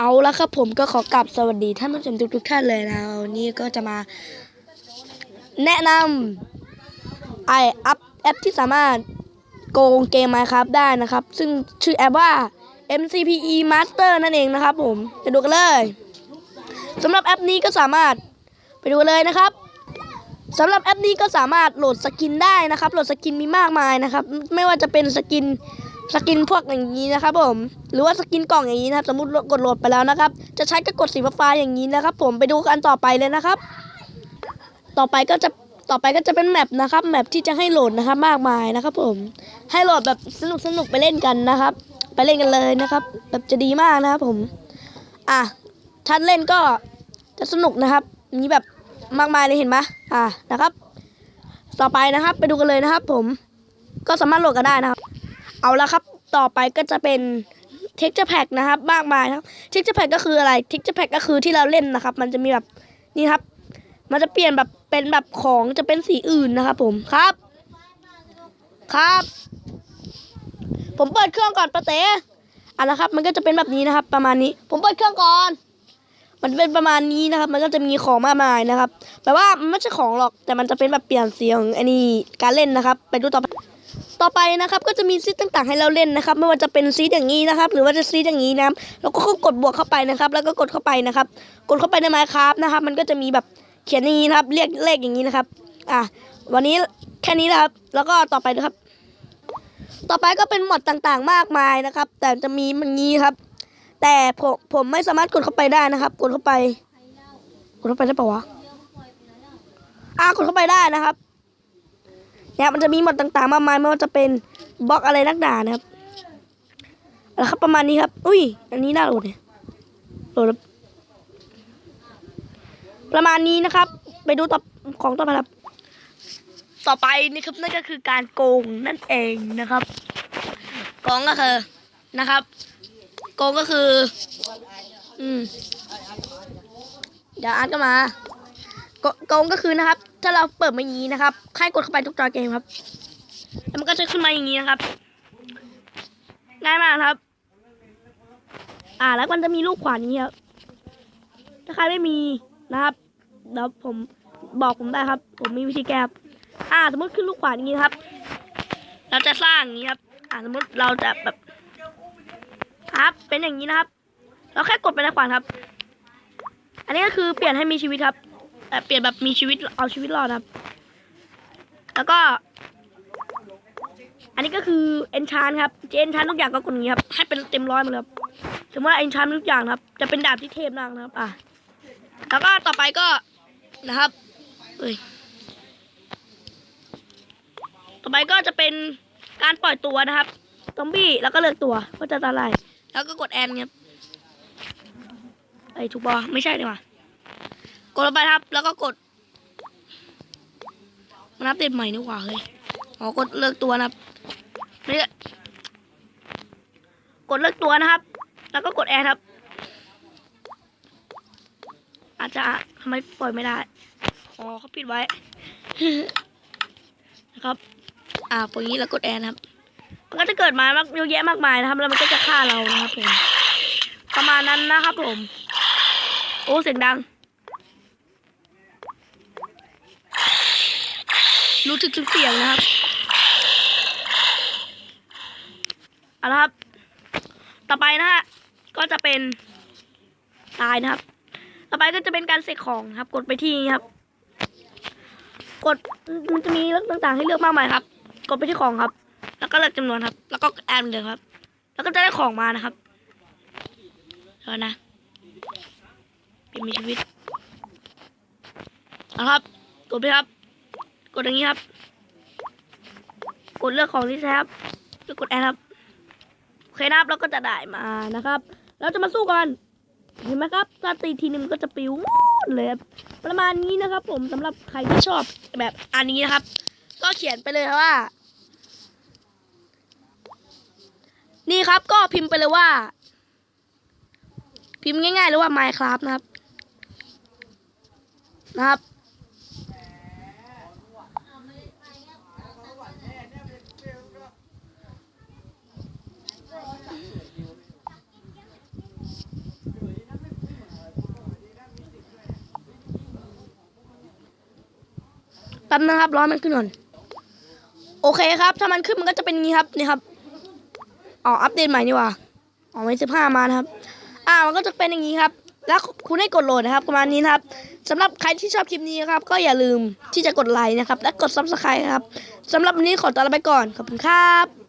เอาละครับผมก็ขอกลับสวัสดีท่านผู้ชมทุกๆท่านเลยนะวันนี้ก็จะมา แนะนำไอแอปแอปที่สามารถโกงเกม Minecraft ได้นะครับ ซึ่งชื่อแอปว่า MCPE Master นั่นเองนะครับผมไปดูกันเลยสำหรับแอปนี้ก็สามารถไปดูเลยนะครับสำหรับแอปนี้ก็สามารถโหลดสกินได้นะครับ โหลดสกินมีมากมายนะครับ ไม่ว่าจะเป็นสกิน สกินพวกอย่างนี้นะครับผม หรือว่าสกินกล่องอย่างนี้นะครับสมมติกดโหลดไปแล้วนะครับ จะใช้ก็กดสีฟ้าอย่างนี้นะครับ ผมไปดูกันต่อไปเลยนะครับ ต่อไปก็จะต่อไปก็จะเป็นแมปนะครับแมปที่จะให้โหลดนะครับมากมายนะครับ ผมให้โหลดแบบสนุกสนุกไปเล่นกันนะครับ ไปเล่นกันเลยนะครับ แบบจะดีมากนะครับผม อะท่านเล่นก็จะสนุกนะครับ มีแบบมากมายเลยเห็นไหมอะนะครับ ต่อไปนะครับ ไปดูกันเลยนะครับ ผมก็สามารถโหลดกันได้นะครับ เอาละครับ ต่อไปก็จะเป็น texture pack นะครับมากมายครับ texture pack ก็คืออะไร texture pack ก็คือที่เราเล่นนะครับ มันจะมีแบบนี่ครับ มันจะเปลี่ยนแบบเป็นแบบของจะเป็นสีอื่นนะครับ ผมครับ ครับ ผมเปิดเครื่องก่อนปะเต๋อะนะครับ มันก็จะเป็นแบบนี้นะครับ ประมาณนี้ ผมเปิดเครื่องก่อน มันเป็นประมาณนี้นะครับ มันก็จะมีของมากมายนะครับแปลว่ามันไม่ใช่ของหรอกแต่มันจะเป็นแบบเปลี่ยนเสียงอันนี้การเล่นนะครับ ไปดูต่อไป ต่อไปนะครับก็จะมีซีดต่างๆให้เราเล่นนะครับ ไม่ว่าจะเป็นซีดอย่างนี้นะครับ หรือว่าจะซีดอย่างนี้นะครับแล้วก็กดบวกเข้าไปนะครับ แล้วก็กดเข้าไปนะครับ กดเข้าไปใน Minecraft นะครับ มันก็จะมีแบบเขียนอย่างนี้นะครับ เรียกเลขอย่างนี้นะครับ อะวันนี้แค่นี้นะครับ แล้วก็ต่อไปนะครับ ต่อไปก็เป็นหมดต่างๆมากมายนะครับ แต่จะมีมันนี้ครับ แต่ผมผมไม่สามารถกดเข้าไปได้นะครับ กดเข้าไป กดเข้าไปได้ปะวะอะกดเข้าไปได้นะครับ เนี่ยมันจะมีหมดต่างๆ มากมายไม่ว่าจะเป็นบล็อกอะไรนักหนานะครับแล้วครับประมาณนี้ครับ อุ้ย อันนี้น่าโหลดเนี่ยโหลดแล้วประมาณนี้นะครับ ไปดูต่อของต่อไปครับ ต่อไปนี่ครับนั่นก็คือการโกงนั่นเองนะครับโกงก็คือนะครับ โกงก็คือ อืมเดี๋ยวอาร์ตก็มา โกงก็คือนะครับ ถ้าเราเปิดมาอย่างนี้นะครับให้กดเข้าไปทุกจอเกมครับแล้วมันก็จะขึ้นมาอย่างนี้นะครับง่ายมากครับ อ่าแล้วมันจะมีลูกขวานอย่างนี้ครับถ้าใครไม่มีนะครับเดี๋ยวผมบอกผมได้ครับ ผมมีวิธีแก้ครับอ่า สมมติขึ้นลูกขวานอย่างนี้นครับ เราจะสร้างอย่างนี้ครับ อ่าสมมติเราจะแบบครับ เป็นอย่างนี้นะครับ เราแค่กดไปในขวานครับ อันนี้ก็คือเปลี่ยนให้มีชีวิตครับ แต่เปลี่ยนแบบมีชีวิตเอาชีวิตรอดครับ แล้วก็ อันนี้ก็คือเอนชานครับเอนชานทุกอย่างก็กดอย่างนี้ครับ ให้เป็นเต็มร้อยมาเลยครับสมมติว่าเอนชานทุกอย่างครับ จะเป็นดาบที่เทพมากนะครับ อะ แล้วก็ต่อไปก็นะครับ เอ้ย ต่อไปก็จะเป็นการปล่อยตัวนะครับซอมบี้แล้วก็เลือกตัวว่าจะอะไรแล้วก็กดแอนครับไอ้ยถูกบอไม่ใช่ดีกว่า กดลงไปครับ แล้วก็กดมันนับเต็มใหม่นี่หว่าเฮ้ยอ๋อกดเลิกตัวนะครับนี่กดเลิกตัวนะครับ แล้วก็กดแอร์ครับ อาจจะทำไมปล่อยไม่ได้ อ๋อเขาปิดไว้ นะครับ อ่าปล่งนี้แล้วกดแอร์นะครับ มันก็จะเกิดมามากเยอะแยะมากมายนะครับ แล้วมันก็จะฆ่าเรานะครับผม ประมาณนั้นนะครับผม โอ้เสียงดัง รู้ถึกถึงเสียงนะครับเอาละครับ ต่อไปนะฮะ ก็จะเป็นตายนะครับ ต่อไปก็จะเป็นการเสกของครับ กดไปที่นี้ครับ กดมันจะมีเรื่องต่างๆ ให้เลือกมากมายครับ กดไปที่ของครับ แล้วก็เลือกจำนวนครับ แล้วก็แอดเหมือครับ แล้วก็จะได้ของมานะครับเดี๋ยวนะ เป็นมีชีวิตเอาครับกดไปครับ กดอย่างนี้ครับ กดเลือกของที่ใช้ครับแล้วกดแอดครับโอเคนะครับแล้วก็จะได้มานะครับ เราจะมาสู้กันเห็นไหมครับถ้าตีทีนึงมันก็จะปิวหมดเลยครับประมาณนี้นะครับ ผมสำหรับใครที่ชอบแบบอันนี้นะครับ ก็เขียนไปเลยว่า นี่ครับก็พิมพ์ไปเลยว่า พิมพ์ง่ายๆเลยว่า Minecraft นะครับ นะครับ ป๊บนะครับร้อนมันขึ้นก่อนโอเคครับ ถ้ามันขึ้นมันก็จะเป็นงนี้ครับนี่ครับอ๋ออัปเดตใหม่นี่ว่าอ๋อไม่สิบห้ามานะครับ อ่ามันก็จะเป็นอย่างนี้ครับ แล้วคุณให้กดโหลดนะครับ ประมาณนี้นะครับสำหรับใครที่ชอบคลิปนี้ครับ ก็อย่าลืมที่จะกดไลค์นะครับ และกดซับสไครต์ครับสำหรับวันนี้ขอตัวลาไปก่อนขอบคุณครับ